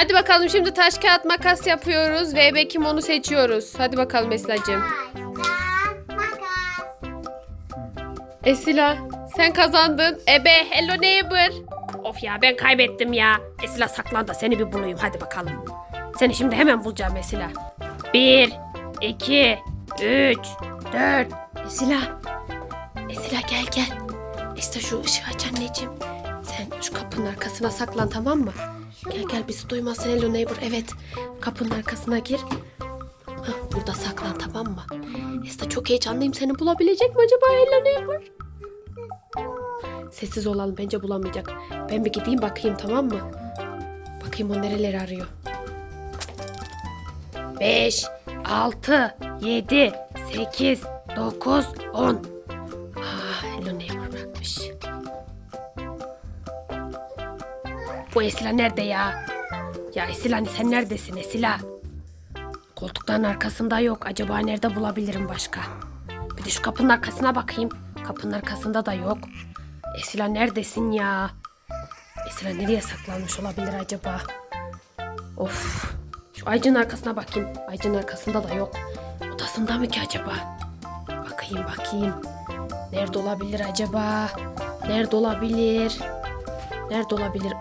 Hadi bakalım şimdi taş kağıt makas yapıyoruz ebe kim onu seçiyoruz. Hadi bakalım makas. Esila sen kazandın. Ebe hello neighbor. Of ya ben kaybettim ya. Esila saklan da seni bir bulayım hadi bakalım. Seni şimdi hemen bulacağım Esila. Bir, iki, üç, dört. Esila. Esila gel gel. Esila şu ışığı aç anneciğim. Sen şu kapının arkasına saklan tamam mı? Gel gel bizi duymasın hello neighbor. Evet kapının arkasına gir. Hah, burada saklan tamam mı? Esra çok heyecanlıyım. Seni bulabilecek mi acaba hello neighbor? Sessiz olalım bence bulamayacak. Ben bir gideyim bakayım tamam mı? Bakayım o nereleri arıyor. 5, 6, 7, 8, 9, 10. Ah, Hello Neighbor bırakmış. Bu Esila nerede ya? Ya Esila hani sen neredesin Esila? Koltukların arkasında yok. Acaba nerede bulabilirim başka? Bir de şu kapının arkasına bakayım. Kapının arkasında da yok. Esila neredesin ya? Esila nereye saklanmış olabilir acaba? Of. Şu aycının arkasına bakayım. Aycının arkasında da yok. Odasında mı ki acaba? Bakayım bakayım. Nerede olabilir acaba? Nerede olabilir? Nerede olabilir?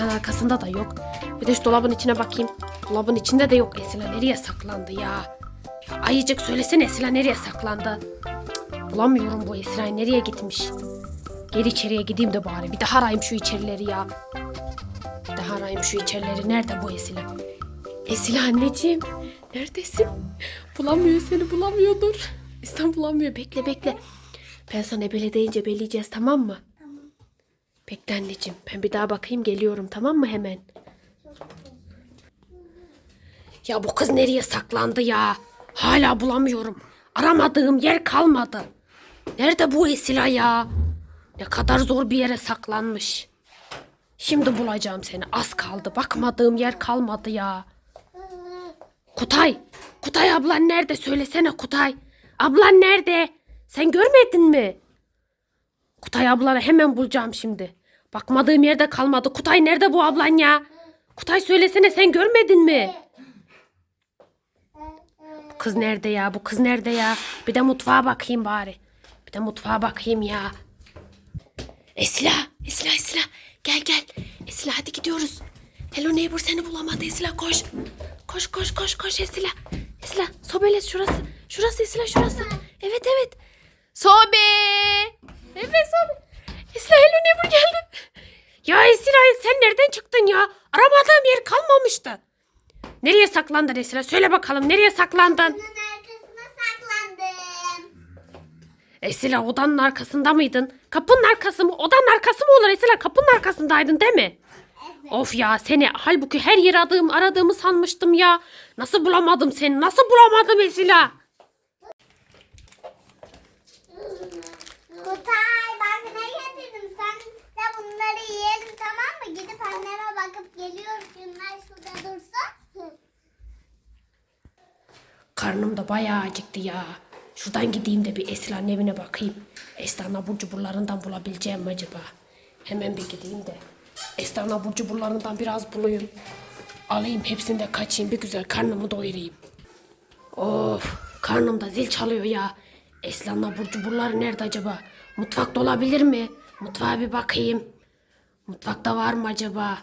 Yatağın arkasında da yok. Bir de şu dolabın içine bakayım. Dolabın içinde de yok. Esila nereye saklandı ya? ya ayıcık söylesene Esila nereye saklandı? Cık, bulamıyorum bu Esra'yı nereye gitmiş? Geri içeriye gideyim de bari. Bir daha arayayım şu içerileri ya. Bir daha arayayım şu içerileri. Nerede bu Esila? Esila anneciğim. Neredesin? Bulamıyor seni bulamıyordur. İstem bulamıyor. Bekle bekle. Ben sana ebele deyince belirleyeceğiz tamam mı? Bekle anneciğim. Ben bir daha bakayım geliyorum tamam mı hemen? Ya bu kız nereye saklandı ya? Hala bulamıyorum. Aramadığım yer kalmadı. Nerede bu Esila ya? Ne kadar zor bir yere saklanmış. Şimdi bulacağım seni. Az kaldı. Bakmadığım yer kalmadı ya. Kutay. Kutay ablan nerede? Söylesene Kutay. Ablan nerede? Sen görmedin mi? Kutay ablanı hemen bulacağım şimdi. Bakmadığım yerde kalmadı. Kutay nerede bu ablan ya? Kutay söylesene sen görmedin mi? Bu kız nerede ya? Bu kız nerede ya? Bir de mutfağa bakayım bari. Bir de mutfağa bakayım ya. Esila, Esila, Esila. Gel gel. Esila hadi gidiyoruz. Hello neighbor seni bulamadı Esila koş. Koş koş koş koş Esila. Esila sobelet şurası. Şurası Esila şurası. Evet evet. Sobe. Evet sobe. Esila hello neighbor geldi. Ya Esila sen nereden çıktın ya? Aramadığım yer kalmamıştı. Nereye saklandın Esila? Söyle bakalım nereye saklandın? Bunun arkasına saklandım. Esila odanın arkasında mıydın? Kapının arkası mı? Odanın arkası mı olur Esila? Kapının arkasındaydın değil mi? Of ya seni halbuki her yer aradığım aradığımı sanmıştım ya. Nasıl bulamadım seni? Nasıl bulamadım Esila? Kutay Karnım da bayağı acıktı ya. Şuradan gideyim de bir Esra'nın evine bakayım. Esra'nın abur cuburlarından bulabileceğim mi acaba? Hemen bir gideyim de. Esra'nın abur cuburlarından biraz bulayım. Alayım hepsini de kaçayım bir güzel karnımı doyurayım. Of karnımda zil çalıyor ya. Esra'nın abur cuburları nerede acaba? Mutfakta olabilir mi? Mutfağa bir bakayım. Mutfakta var mı acaba?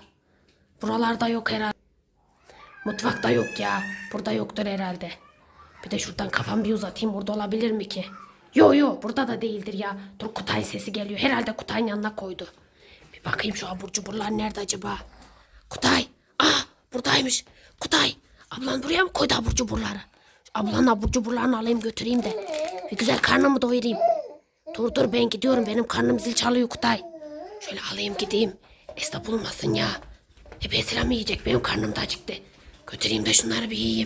Buralarda yok herhalde. Mutfakta yok ya. Burada yoktur herhalde. Bir de şuradan kafamı bir uzatayım. Burada olabilir mi ki? Yo yo burada da değildir ya. Dur Kutay sesi geliyor. Herhalde Kutay'ın yanına koydu. Bir bakayım şu abur cuburlar nerede acaba? Kutay. Ah buradaymış. Kutay. Ablan buraya mı koydu abur cuburları? Şu Ablanın abur cuburlarını alayım götüreyim de. Bir güzel karnımı doyurayım. Dur dur ben gidiyorum. Benim karnım zil çalıyor Kutay. Şöyle alayım gideyim. Esna bulmasın ya. Hep Esra mı yiyecek? Benim karnım da acıktı. Götüreyim de şunları bir yiyeyim.